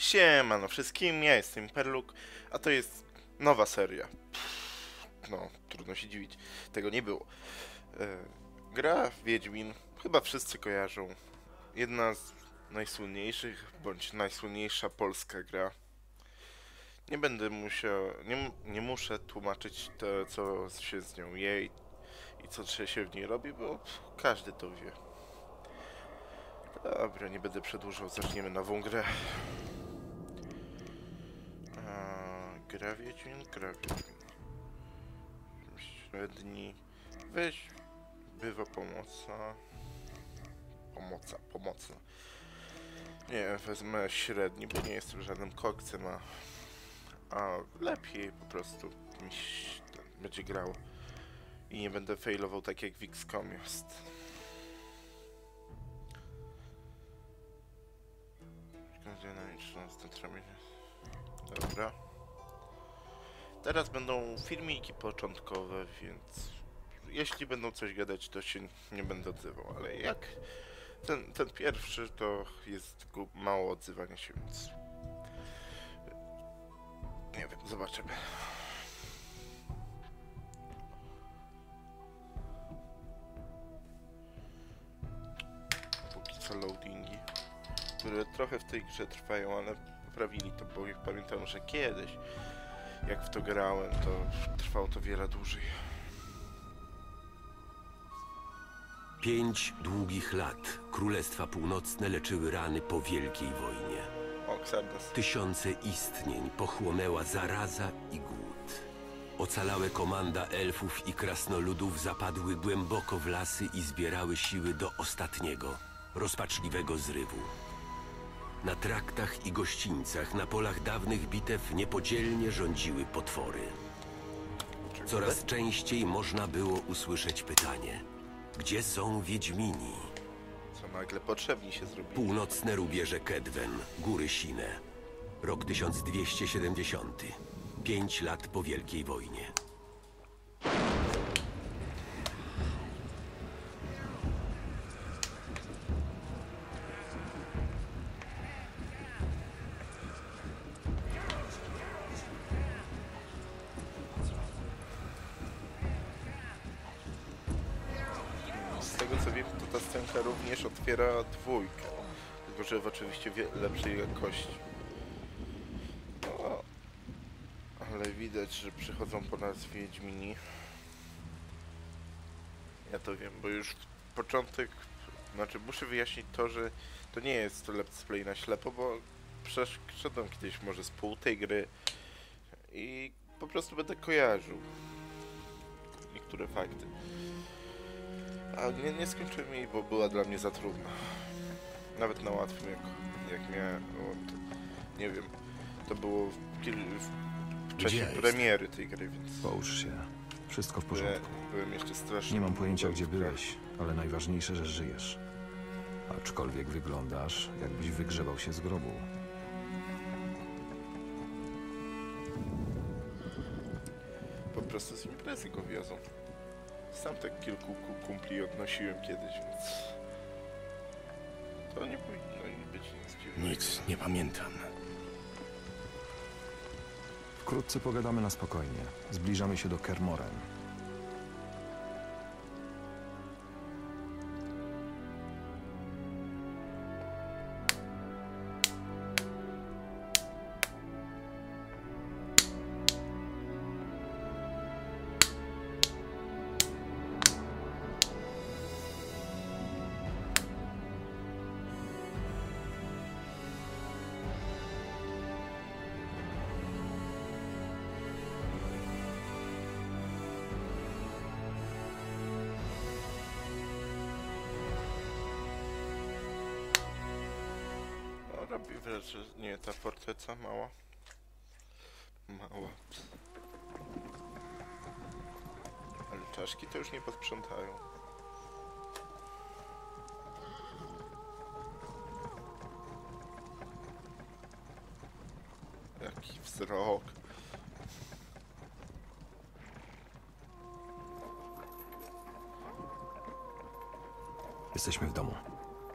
Siemano wszystkim, ja jestem Perluk, a to jest nowa seria. Pff, No, trudno się dziwić, tego nie było. E, gra Wiedźmin, chyba wszyscy kojarzą. Jedna z najsłynniejszych, bądź najsłynniejsza polska gra. Nie będę musiał, nie, nie muszę tłumaczyć to, co się z nią je i, i co się w niej robi, bo pff, każdy to wie. Dobra, nie będę przedłużał, zaczniemy nową grę. A, gra Wiedźmin, gra Wiedźmin. Średni. Weź. Bywa pomocna. Pomoca, pomocna. Nie, wezmę średni, bo nie jestem żadnym kokcem, a... A lepiej po prostu mi się będzie grało. I nie będę failował tak jak w XCOM jest. Dynamiczna centralnie. Dobra. Teraz będą filmiki początkowe, więc jeśli będą coś gadać, to się nie będę odzywał, ale jak ten, ten pierwszy, to jest mało odzywania się, więc nie wiem, zobaczymy. Póki co loadingi, które trochę w tej grze trwają, ale poprawili to, bo pamiętam, że kiedyś jak w to grałem, to trwało to wiele dłużej. Pięć długich lat Królestwa Północne leczyły rany po Wielkiej Wojnie. Tysiące istnień pochłonęła zaraza i głód. Ocalałe komanda elfów i krasnoludów zapadły głęboko w lasy i zbierały siły do ostatniego, rozpaczliwego zrywu. Na traktach i gościńcach, na polach dawnych bitew niepodzielnie rządziły potwory. Coraz częściej można było usłyszeć pytanie: Gdzie są Wiedźmini? Co nagle potrzebni się zrobili. Północne rubieże Kedwen, góry Sine. Rok 1270. Pięć lat po Wielkiej Wojnie. Tylko, oczywiście lepszej jakości. No, ale widać, że przychodzą po nas Wiedźmini. Ja to wiem, bo już początek... Znaczy, muszę wyjaśnić to, że to nie jest to let's play na ślepo, bo przeszedłem kiedyś może z pół tej gry i po prostu będę kojarzył niektóre fakty. A nie, nie skończyłem jej, bo była dla mnie za trudna. Nawet na łatwym, jak, jak miałem, nie wiem, to było w, kil, w czasie premiery tej gry, więc Połóż się. Wszystko w byłem, porządku. byłem jeszcze strasznie... Nie mam pojęcia, byłem gdzie byłeś, ale najważniejsze, że żyjesz. Aczkolwiek wyglądasz, jakbyś wygrzebał się z grobu. Po prostu z imprezy go wiozą. Sam tak kilku ku- kumpli odnosiłem kiedyś, więc... To nie powinno im być nic dziwnego. Nic nie pamiętam. Wkrótce pogadamy na spokojnie. Zbliżamy się do Kermoren. Wrażenie... Nie, ta forteca mała. Mała. Ale czaszki to już nie posprzątają. Jaki wzrok. Jesteśmy w domu.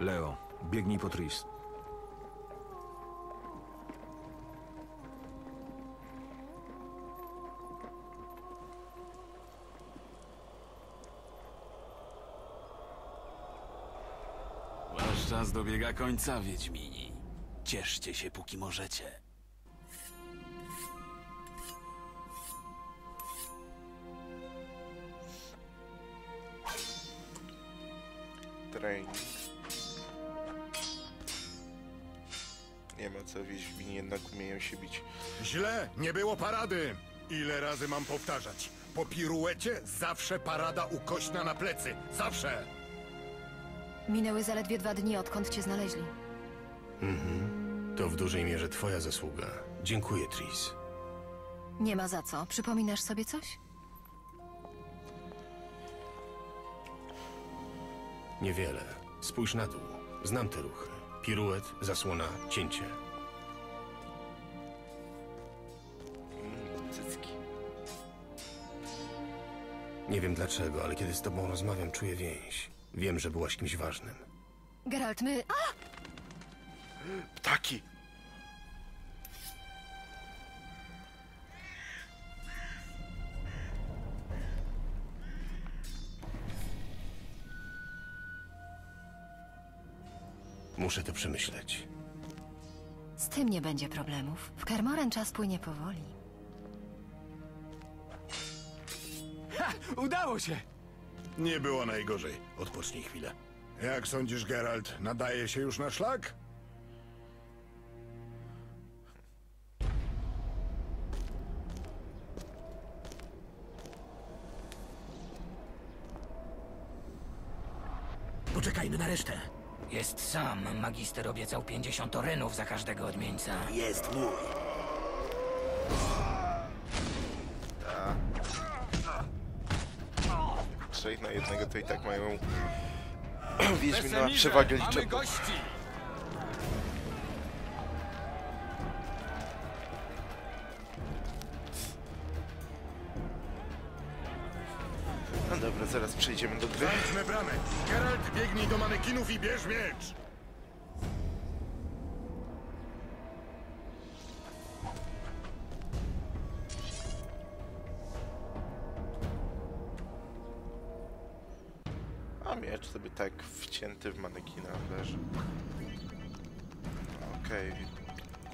Leo, biegnij po Tris. Czas dobiega końca, Wiedźmini. Cieszcie się, póki możecie. Training. Nie ma co, Wiedźmini jednak umieją się bić. Źle, nie było parady. Ile razy mam powtarzać? Po piruecie zawsze parada ukośna na plecy. Zawsze! Minęły zaledwie dwa dni, odkąd cię znaleźli. To w dużej mierze twoja zasługa. Dziękuję, Tris. Nie ma za co. Przypominasz sobie coś? Niewiele. Spójrz na dół. Znam te ruchy. Piruet, zasłona, cięcie. Nie wiem dlaczego, ale kiedy z tobą rozmawiam, czuję więź. Wiem, że byłaś kimś ważnym. Geralt, my... A! Ptaki! Muszę to przemyśleć. Z tym nie będzie problemów. W Kermoren czas płynie powoli. Udało się! Nie było najgorzej. Odpocznij chwilę. Jak sądzisz, Geralt, nadaje się już na szlak? Poczekajmy na resztę. Jest sam. Magister obiecał 50 orenów za każdego odmieńca. Jest mój. Trzech na jednego to i tak mają Wiedźmina przewagę liczebną. No dobra, zaraz przejdziemy do gry. Zamknę bramę. Geralt, biegnij do manekinów i bierz miecz. Miecz sobie tak wcięty w manekina leży. Okej.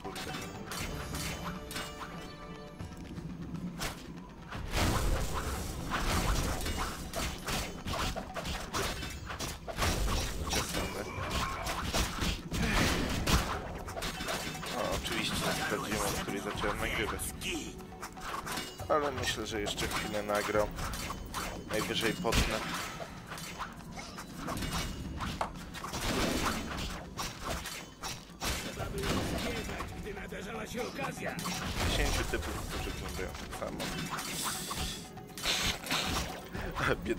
Kurde. O, oczywiście sprawdziłem, od której zacząłem nagrywać. Ale myślę, że jeszcze chwilę nagram.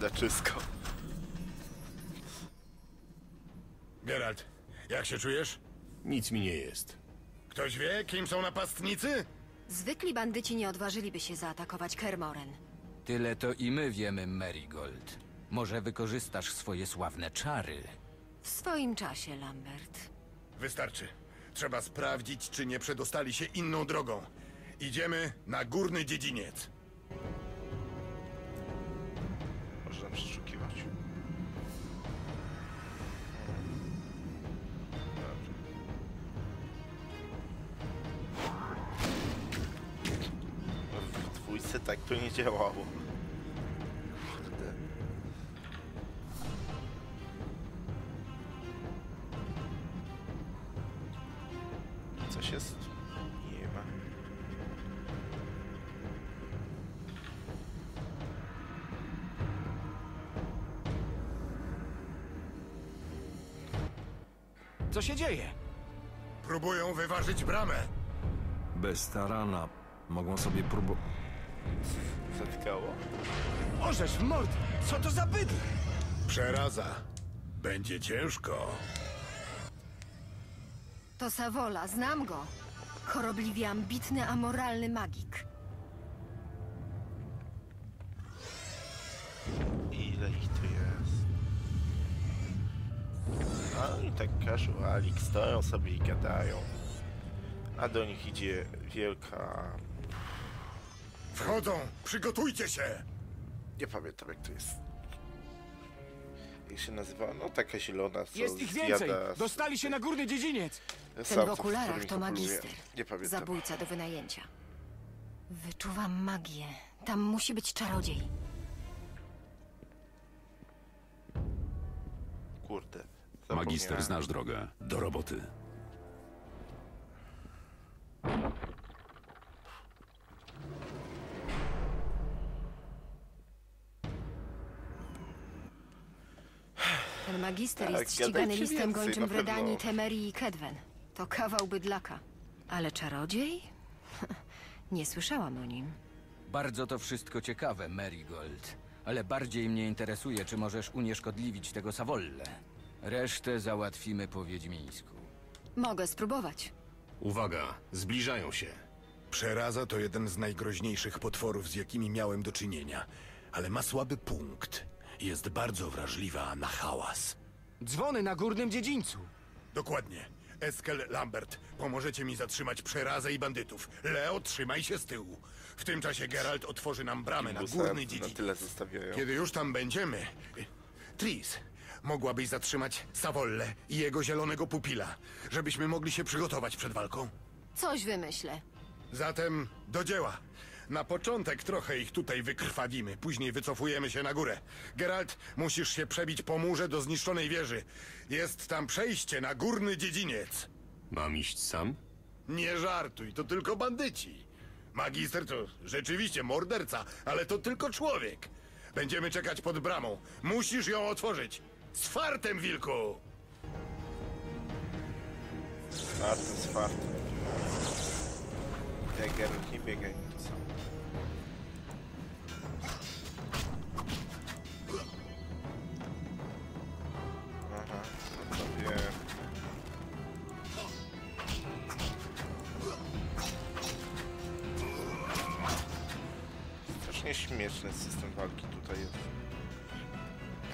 Biedaczysko. Geralt, jak się czujesz? Nic mi nie jest. Ktoś wie, kim są napastnicy? Zwykli bandyci nie odważyliby się zaatakować Kermoren. Tyle to i my wiemy, Marigold. Może wykorzystasz swoje sławne czary. W swoim czasie, Lambert. Wystarczy. Trzeba sprawdzić, czy nie przedostali się inną drogą. Idziemy na górny dziedziniec. Można przeszukiwać. Dobrze. W dwójce tak to nie działało. Się dzieje? Próbują wyważyć bramę. Bez tarana mogą sobie próbować... Zatkało? Orzesz w mord! Co to za bydle? Przeraza. Będzie ciężko. To Savola, znam go. Chorobliwie ambitny, amoralny magik. A i tak casualik stoją sobie i gadają. A do nich idzie wielka... Wchodzą! Przygotujcie się! Nie pamiętam jak to jest. Jak się nazywa? No taka zielona, co Jest ich zjada więcej! Dostali się na górny dziedziniec! Ten w samców, okularach którymi to magister. Nie pamiętam. Zabójca do wynajęcia. Wyczuwam magię. Tam musi być czarodziej. Kurde. Magister, znasz drogę. Do roboty. Ten magister Tak, jest ścigany gadajcie listem więcej, gończym na w Redanii. Temerii i Kedwen. To kawał bydlaka. Ale czarodziej? Nie słyszałam o nim. Bardzo to wszystko ciekawe, Marigold. Ale bardziej mnie interesuje, czy możesz unieszkodliwić tego Savolle. Resztę załatwimy po wiedźmińsku. Mogę spróbować. Uwaga, zbliżają się. Przeraza to jeden z najgroźniejszych potworów, z jakimi miałem do czynienia, ale ma słaby punkt. Jest bardzo wrażliwa na hałas. Dzwony na górnym dziedzińcu! Dokładnie. Eskel Lambert, pomożecie mi zatrzymać przerazę i bandytów. Leo, trzymaj się z tyłu. W tym czasie Geralt otworzy nam bramę na Busa górny na dziedziniec. tyle zostawiają. Kiedy już tam będziemy... Tris, mogłabyś zatrzymać Savolle i jego zielonego pupila, żebyśmy mogli się przygotować przed walką? Coś wymyślę. Zatem do dzieła. Na początek trochę ich tutaj wykrwawimy, później wycofujemy się na górę. Geralt, musisz się przebić po murze do zniszczonej wieży. Jest tam przejście na górny dziedziniec. Mam iść sam? Nie żartuj, to tylko bandyci. Magister to rzeczywiście morderca, ale to tylko człowiek. Będziemy czekać pod bramą. Musisz ją otworzyć. Z fartem, wilku! Farty z fartem. Geralt nie biegaj. Aha, wiem. Strasznie śmieszny system walki tutaj jest.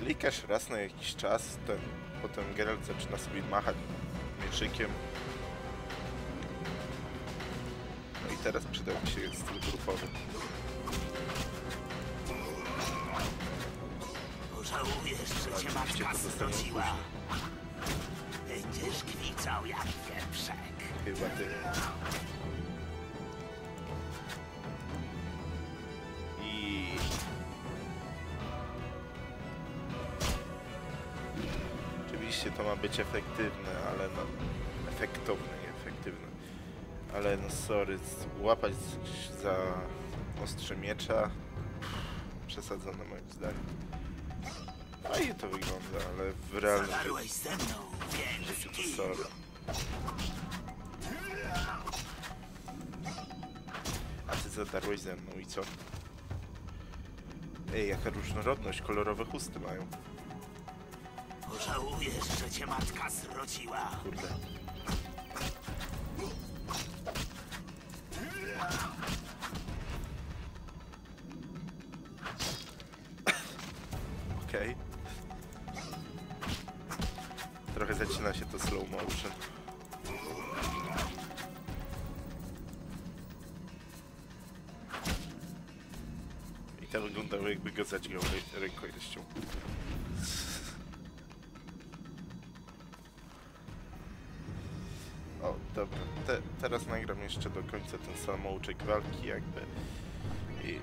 Klikasz raz na jakiś czas, ten, potem Geralt zaczyna sobie machać mieczykiem. No i teraz przydał mi się styl grupowy. Pożałujesz, że cię zostanie później. Będziesz kwicał jak wieprzek. Chyba ty. Oczywiście to ma być efektywne, ale no... Efektowne, nie efektywne. Ale no sorry, łapać za ostrze miecza... Przesadzone moim zdaniem. Fajnie to wygląda, ale w realnym życiu ze mną, życiu to sorry. A ty zadarłeś ze mną i co? Ej, jaka różnorodność, kolorowe chusty mają. Pożałujesz, że cię matka zrodziła. Kurde. Okej. Trochę zaczyna się to slow motion. I to wyglądało jakby go zadźgał rę- rękojeścią. Jeszcze do końca ten samouczek walki jakby. I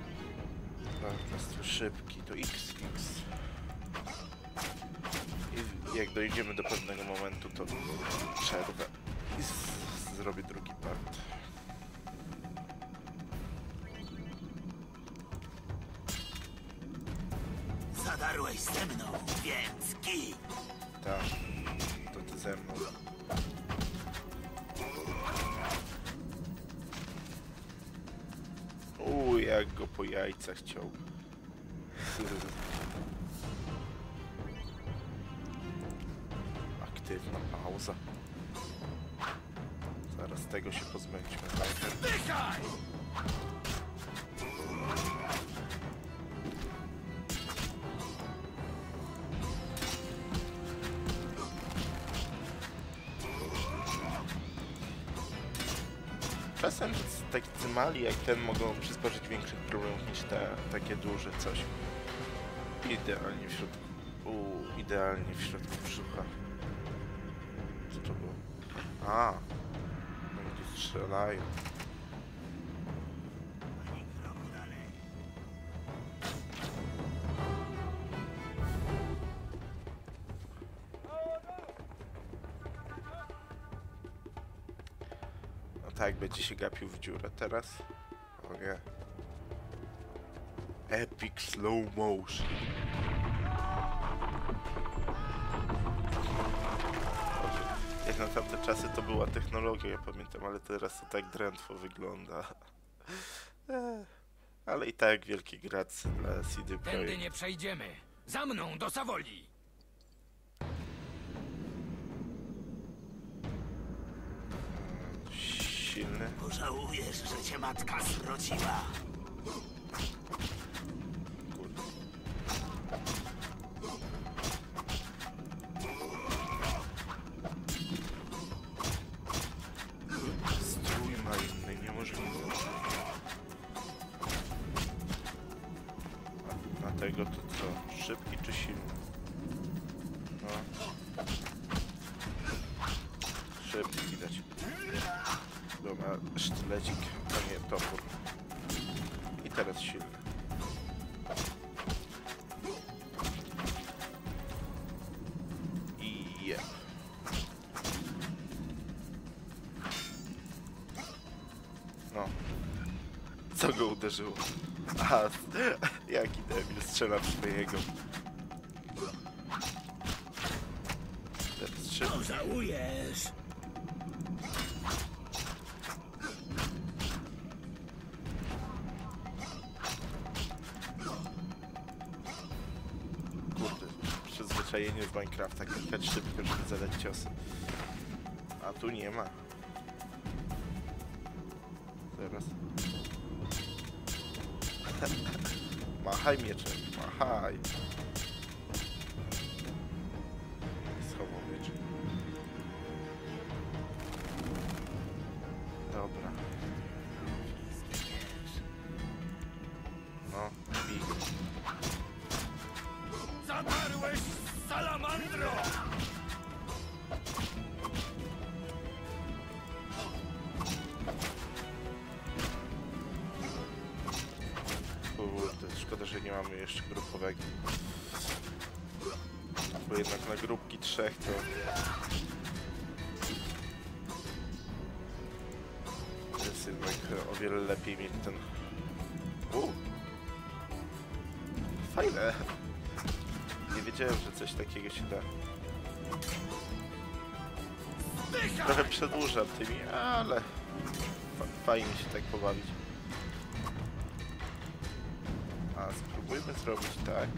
po prostu szybki do XX. I jak dojdziemy do pewnego momentu, to przerwę i zrobię drugi part. Zadarłeś ze mną, więc kij. Tak, to ty ze mną. Po jajcach chciał. Czasem tacy mali jak ten mogą przysporzyć większych problemów niż te takie duże coś. Idealnie w środku. U, idealnie w środku brzucha. Co to było? A, oni tu strzelają. Będzie się gapił w dziurę teraz. O nie. Epic slow motion. Jak na tamte czasy to była technologia, ja pamiętam, ale teraz to tak drętwo wygląda. Ale i tak wielkie gracy dla CD Tędy Projekt. nie przejdziemy. Za mną, do Sawoli! Silny. Pożałujesz, że cię matka zwróciła. Kurde. Strój ma inny, niemożliwe. A na tego to co? Szybki czy silny? No. Szybki widać. Dobra, sztylecik, a nie topór. I teraz silny. I. No. Co go uderzyło? Aha, jaki debil strzela w swojego. Przyzwyczajenie z Minecrafta, klikać szybko, żeby zadać ciosy. A tu nie ma. Zaraz. machaj mieczem, machaj. Nie mamy jeszcze grupowego. Bo jednak na grupki trzech to... jest jednak o wiele lepiej mieć ten... Fajne! Nie wiedziałem, że coś takiego się da. Trochę przedłużam tymi, ale... Fa fajnie się tak pobawić. Spróbujmy zrobić tak.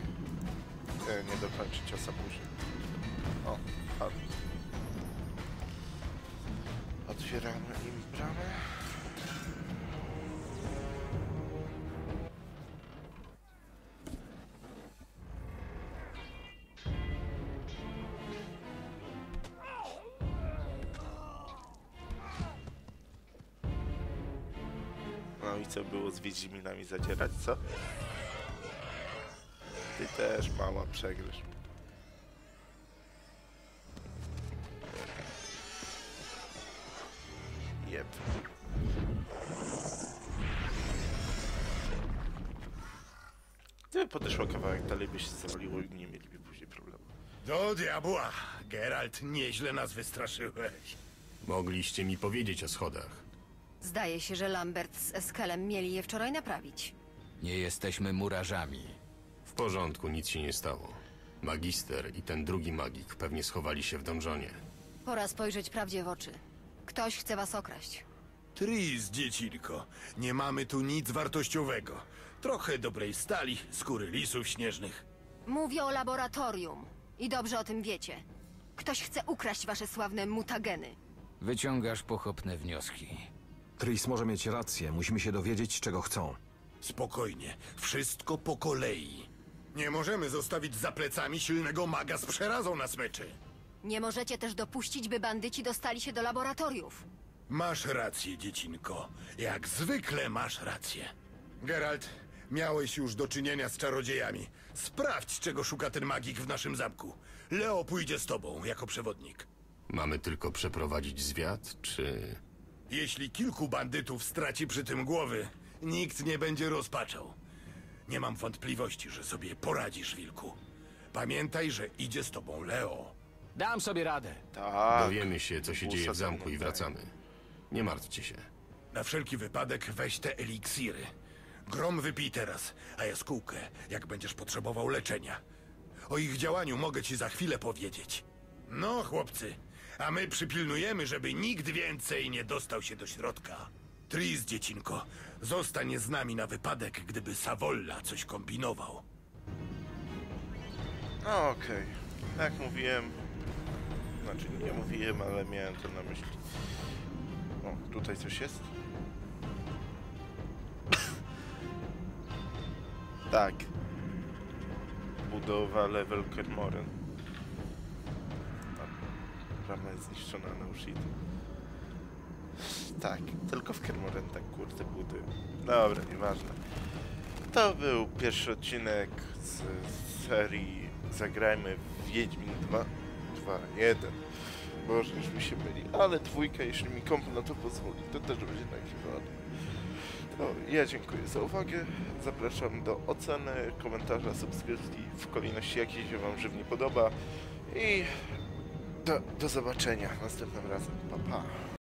E, nie dokończyć ciosa burzy. O, padł. Otwieramy im bramę. No i co było z Wiedźminami zadzierać, co? Też mała przegryz. Jep. Gdyby podeszło kawałek dalej by się zawaliło i nie mieliby później problemu. Do diabła! Geralt, nieźle nas wystraszyłeś. Mogliście mi powiedzieć o schodach. Zdaje się, że Lambert z Eskelem mieli je wczoraj naprawić. Nie jesteśmy murarzami. W porządku, nic się nie stało. Magister i ten drugi magik pewnie schowali się w donżonie. Pora spojrzeć prawdzie w oczy. Ktoś chce was okraść. Tris, dziecinko, nie mamy tu nic wartościowego. Trochę dobrej stali, skóry lisów śnieżnych. Mówię o laboratorium. I dobrze o tym wiecie. Ktoś chce ukraść wasze sławne mutageny. Wyciągasz pochopne wnioski. Tris może mieć rację, musimy się dowiedzieć, czego chcą. Spokojnie, wszystko po kolei. Nie możemy zostawić za plecami silnego maga z przerazą na smyczy. Nie możecie też dopuścić, by bandyci dostali się do laboratoriów. Masz rację, dziecinko. Jak zwykle masz rację. Geralt, Miałeś już do czynienia z czarodziejami. Sprawdź, czego szuka ten magik w naszym zamku. Leo pójdzie z tobą jako przewodnik. Mamy tylko przeprowadzić zwiat, czy... Jeśli kilku bandytów straci przy tym głowy, nikt nie będzie rozpaczał. Nie mam wątpliwości, że sobie poradzisz, Wilku. Pamiętaj, że idzie z tobą Leo. Dam sobie radę. Tak. Dowiemy się, co się dzieje w zamku i wracamy. Nie martwcie się. Na wszelki wypadek weź te eliksiry. Grom wypij teraz, a jaskółkę, jak będziesz potrzebował leczenia. O ich działaniu mogę ci za chwilę powiedzieć. No, chłopcy, a my przypilnujemy, żeby nikt więcej nie dostał się do środka. Tris, dziecinko, zostań z nami na wypadek, gdyby Savolla coś kombinował. No okej. Jak mówiłem... Znaczy nie mówiłem, ale miałem to na myśli. O, tutaj coś jest? tak. Budowa level Kermoren. Brama jest zniszczona, no shit. Tak, tylko w Kermoren tak kurde budują. Dobra, nieważne. To był pierwszy odcinek z serii Zagrajmy w Wiedźmin 2. 2, 1. Boże, już mi się myli. Ale dwójka, jeśli mi komp na to pozwoli, to też będzie nagrywany. To ja dziękuję za uwagę. Zapraszam do oceny, komentarza, subskrypcji w kolejności jakiej się Wam żywnie podoba. I do, do zobaczenia następnym razem. Pa, pa.